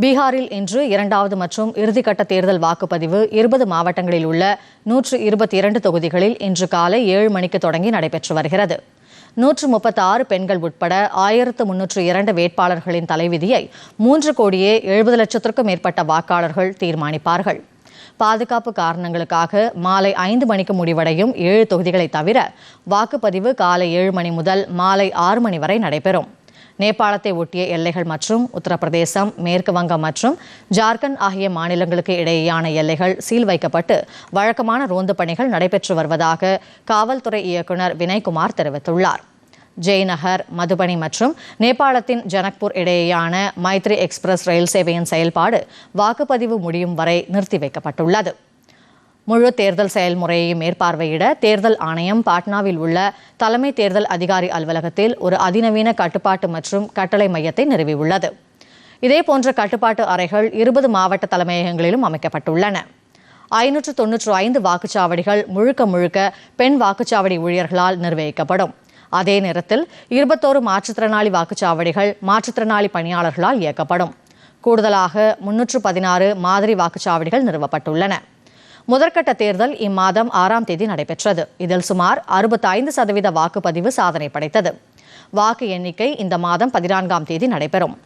பீகாரில் இன்று இரண்டாவது மற்றும் இறுதிக்கட்ட தேர்தல் வாக்குப்பதிவு இருபது மாவட்டங்களில் உள்ள நூற்று இருபத்தி இரண்டு தொகுதிகளில் இன்று காலை ஏழு மணிக்கு தொடங்கி நடைபெற்று வருகிறது. நூற்று முப்பத்தாறு பெண்கள் உட்பட ஆயிரத்து முன்னூற்று இரண்டு வேட்பாளர்களின் தலைவிதியை மூன்று கோடியே எழுபது லட்சத்திற்கும் மேற்பட்ட வாக்காளர்கள் தீர்மானிப்பார்கள். பாதுகாப்பு காரணங்களுக்காக மாலை ஐந்து மணிக்கு முடிவடையும் ஏழு தொகுதிகளை தவிர வாக்குப்பதிவு காலை ஏழு மணி முதல் மாலை ஆறு மணி வரை நடைபெறும். நேபாளத்தை ஒட்டிய எல்லைகள் மற்றும் உத்தரப்பிரதேசம் மேற்கு வங்கம் மற்றும் ஜார்க்கண்ட் ஆகிய மாநிலங்களுக்கு இடையேயான எல்லைகள் சீல் வைக்கப்பட்டு வழக்கமான ரோந்து பணிகள் நடைபெற்று வருவதாக காவல்துறை இயக்குநர் வினய்குமார் தெரிவித்துள்ளார். ஜெய்நகர் மதுபனி மற்றும் நேபாளத்தின் ஜனக்பூர் இடையேயான மைத்ரி எக்ஸ்பிரஸ் ரயில் சேவையின் செயல்பாடு வாக்குப்பதிவு முடியும் வரை நிறுத்தி வைக்கப்பட்டுள்ளது. முழு தேர்தல் செயல்முறையை மேற்பார்வையிட தேர்தல் ஆணையம் பாட்னாவில் உள்ள தலைமை தேர்தல் அதிகாரி அலுவலகத்தில் ஒரு அதிநவீன கட்டுப்பாட்டு மற்றும் கட்டளை மையத்தை நிறுவியுள்ளது. இதேபோன்ற கட்டுப்பாட்டு அறைகள் இருபது மாவட்ட தலைமையகங்களிலும் அமைக்கப்பட்டுள்ளன. ஐநூற்று தொன்னூற்று ஐந்து வாக்குச்சாவடிகள் முழுக்க முழுக்க பெண் வாக்குச்சாவடி ஊழியர்களால் நிர்வகிக்கப்படும். அதே நேரத்தில் இருபத்தோரு மாற்றுத்திறனாளி வாக்குச்சாவடிகள் மாற்றுத்திறனாளி பணியாளர்களால் இயக்கப்படும். கூடுதலாக முன்னூற்று பதினாறு மாதிரி வாக்குச்சாவடிகள் நிறுவப்பட்டுள்ளன. முதற்கட்ட தேர்தல் இம்மாதம் ஆறாம் தேதி நடைபெற்றது. இதில் சுமார் அறுபத்தைந்து சதவீத வாக்குப்பதிவு சாதனை படைத்தது. வாக்கு எண்ணிக்கை இந்த மாதம் பதினான்காம் தேதி நடைபெறும்.